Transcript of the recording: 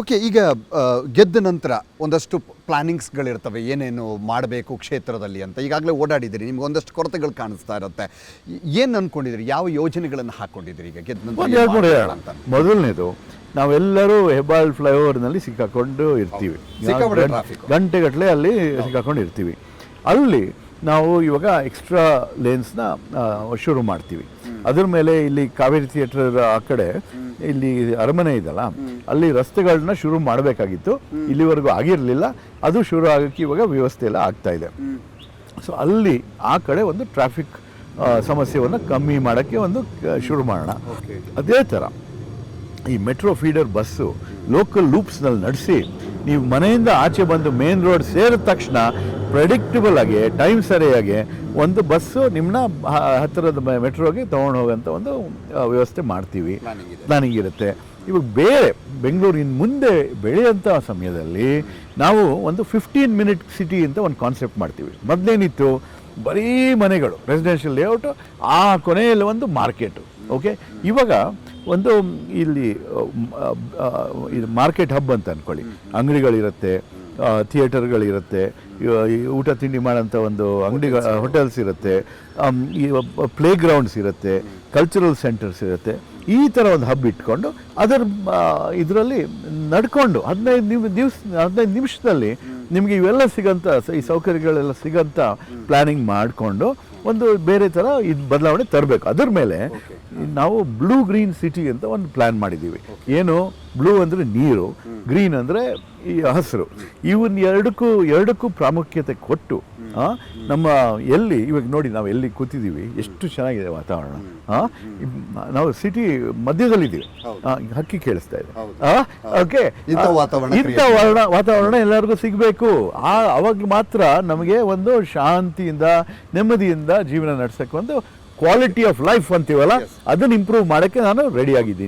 Okay ಈಗ ಗೆದ್ದ ನಂತರ ಒಂದಷ್ಟು ಪ್ಲಾನಿಂಗ್ಸ್ಗಳಿರ್ತವೆ ಏನೇನು ಮಾಡಬೇಕು ಕ್ಷೇತ್ರದಲ್ಲಿ ಅಂತ. ಈಗಾಗಲೇ ಓಡಾಡಿದ್ದೀರಿ ನಿಮ್ಗೆ ಒಂದಷ್ಟು ಕೊರತೆಗಳು ಕಾಣಿಸ್ತಾ ಇರುತ್ತೆ. ಏನು ಅಂದ್ಕೊಂಡಿದ್ದೀರಿ ಯಾವ ಯೋಜನೆಗಳನ್ನು ಹಾಕ್ಕೊಂಡಿದ್ದೀರಿ ಈಗ ಗೆದ್ದ ನಂತರ? ಅಂತ. ಮೊದಲನೇದು ನಾವೆಲ್ಲರೂ ಹೆಬ್ಬಾಳ್ ಫ್ಲೈಓವರ್ನಲ್ಲಿ ಸಿಕ್ಕಾಕೊಂಡು ಇರ್ತೀವಿ. ಗಂಟೆಗಟ್ಟಲೆ ಅಲ್ಲಿ ಸಿಕ್ಕಾಕೊಂಡು ಇರ್ತೀವಿ. ಅಲ್ಲಿ ನಾವು ಇವಾಗ ಎಕ್ಸ್ಟ್ರಾ ಲೇನ್ಸ್ನ ಶುರು ಮಾಡ್ತೀವಿ. ಅದ್ರ ಮೇಲೆ ಇಲ್ಲಿ ಕಾವೇರಿ ಥಿಯೇಟರ್ ಆ ಕಡೆ ಇಲ್ಲಿ ಅರಮನೆ ಇದಲ್ಲ ಅಲ್ಲಿ ರಸ್ತೆಗಳನ್ನ ಶುರು ಮಾಡಬೇಕಾಗಿತ್ತು. ಇಲ್ಲಿವರೆಗೂ ಆಗಿರಲಿಲ್ಲ. ಅದು ಶುರು ಆಗೋಕ್ಕೆ ಇವಾಗ ವ್ಯವಸ್ಥೆ ಎಲ್ಲ ಆಗ್ತಾ ಇದೆ. ಸೊ ಅಲ್ಲಿ ಆ ಕಡೆ ಒಂದು ಟ್ರಾಫಿಕ್ ಸಮಸ್ಯೆಯನ್ನು ಕಮ್ಮಿ ಮಾಡೋಕ್ಕೆ ಒಂದು ಶುರು ಮಾಡೋಣ. ಅದೇ ಥರ ಈ ಮೆಟ್ರೋ ಫೀಡರ್ ಬಸ್ಸು ಲೋಕಲ್ ಲೂಪ್ಸ್ನಲ್ಲಿ ನಡೆಸಿ ನೀವು ಮನೆಯಿಂದ ಆಚೆ ಬಂದು ಮೇನ್ ರೋಡ್ ಸೇರಿದ ತಕ್ಷಣ ಪ್ರೆಡಿಕ್ಟಬಲ್ ಆಗಿ ಟೈಮ್ ಸರಿಯಾಗಿ ಒಂದು ಬಸ್ಸು ನಿಮ್ಮನ್ನ ಹತ್ತಿರದ ಮೆಟ್ರೋಗೆ ತೊಗೊಂಡು ಹೋಗೋಂಥ ಒಂದು ವ್ಯವಸ್ಥೆ ಮಾಡ್ತೀವಿ. ನನಗಿರುತ್ತೆ ಇವಾಗ ಬೇರೆ ಬೆಂಗಳೂರಿನ ಮುಂದೆ ಬೆಳೆಯೋಂಥ ಸಮಯದಲ್ಲಿ ನಾವು ಒಂದು ಫಿಫ್ಟೀನ್ ಮಿನಿಟ್ ಸಿಟಿ ಅಂತ ಒಂದು ಕಾನ್ಸೆಪ್ಟ್ ಮಾಡ್ತೀವಿ. ಮೊದಲೇನಿತ್ತು ಬರೀ ಮನೆಗಳು ರೆಸಿಡೆನ್ಷಿಯಲ್ ಲೇಔಟು ಆ ಕೊನೆಯಲ್ಲಿ ಒಂದು ಮಾರ್ಕೆಟು ಓಕೆ ಇವಾಗ ಒಂದು ಇಲ್ಲಿ ಇದು ಮಾರ್ಕೆಟ್ ಹಬ್ ಅಂತ ಅಂದ್ಕೊಳ್ಳಿ ಅಂಗಡಿಗಳಿರುತ್ತೆ ಥಿಯೇಟರ್ಗಳಿರುತ್ತೆ. ಊಟ ತಿಂಡಿ ಮಾಡೋಂಥ ಒಂದು ಅಂಗಡಿ ಹೋಟೆಲ್ಸ್ ಇರುತ್ತೆ. ಈ ಪ್ಲೇ ಗ್ರೌಂಡ್ಸ್ ಇರುತ್ತೆ. ಕಲ್ಚರಲ್ ಸೆಂಟರ್ಸ್ ಇರುತ್ತೆ. ಈ ಥರ ಒಂದು ಹಬ್ ಇಟ್ಕೊಂಡು ಅದರ ಇದರಲ್ಲಿ ನಡ್ಕೊಂಡು ಹದಿನೈದು ನಿಮ್ ದಿವಸ ಹದಿನೈದು ನಿಮಿಷದಲ್ಲಿ ನಿಮಗೆ ಇವೆಲ್ಲ ಸಿಗೋಂಥ ಈ ಸೌಕರ್ಯಗಳೆಲ್ಲ ಸಿಗೋಂಥ ಪ್ಲಾನಿಂಗ್ ಮಾಡಿಕೊಂಡು ಒಂದು ಬೇರೆ ಥರ ಇದು ಬದಲಾವಣೆ ತರಬೇಕು. ಅದರ ಮೇಲೆ ನಾವು ಬ್ಲೂ ಗ್ರೀನ್ ಸಿಟಿ ಅಂತ ಒಂದು ಪ್ಲ್ಯಾನ್ ಮಾಡಿದ್ದೀವಿ. ಏನು? ಬ್ಲೂ ಅಂದರೆ ನೀರು ಗ್ರೀನ್ ಅಂದರೆ ಈ ಹಸಿರು. ಇವನ್ನ ಎರಡಕ್ಕೂ ಎರಡಕ್ಕೂ ಪ್ರಾಮುಖ್ಯತೆ ಕೊಟ್ಟು ನಮ್ಮ ಎಲ್ಲಿ ಇವಾಗ ನೋಡಿ ನಾವು ಎಲ್ಲಿ ಕೂತಿದ್ದೀವಿ ಎಷ್ಟು ಚೆನ್ನಾಗಿದೆ ವಾತಾವರಣ ನಾವು ಸಿಟಿ ಮಧ್ಯದಲ್ಲಿದ್ದೀವಿ. ಹಕ್ಕಿ ಕೇಳಿಸ್ತಾ ಇದೆ. ಓಕೆ. ಇಂಥ ವಾತಾವರಣ ವಾತಾವರಣ ಎಲ್ಲರಿಗೂ ಸಿಗಬೇಕು. ಆ ಅವಾಗ ಮಾತ್ರ ನಮಗೆ ಒಂದು ಶಾಂತಿಯಿಂದ ನೆಮ್ಮದಿಯಿಂದ ಜೀವನ ನಡೆಸಕ್ಕೆ ಒಂದು ಕ್ವಾಲಿಟಿ ಆಫ್ ಲೈಫ್ ಅಂತೀವಲ್ಲ ಅದನ್ನ ಇಂಪ್ರೂವ್ ಮಾಡೋಕ್ಕೆ ನಾನು ರೆಡಿ ಆಗಿದ್ದೀನಿ.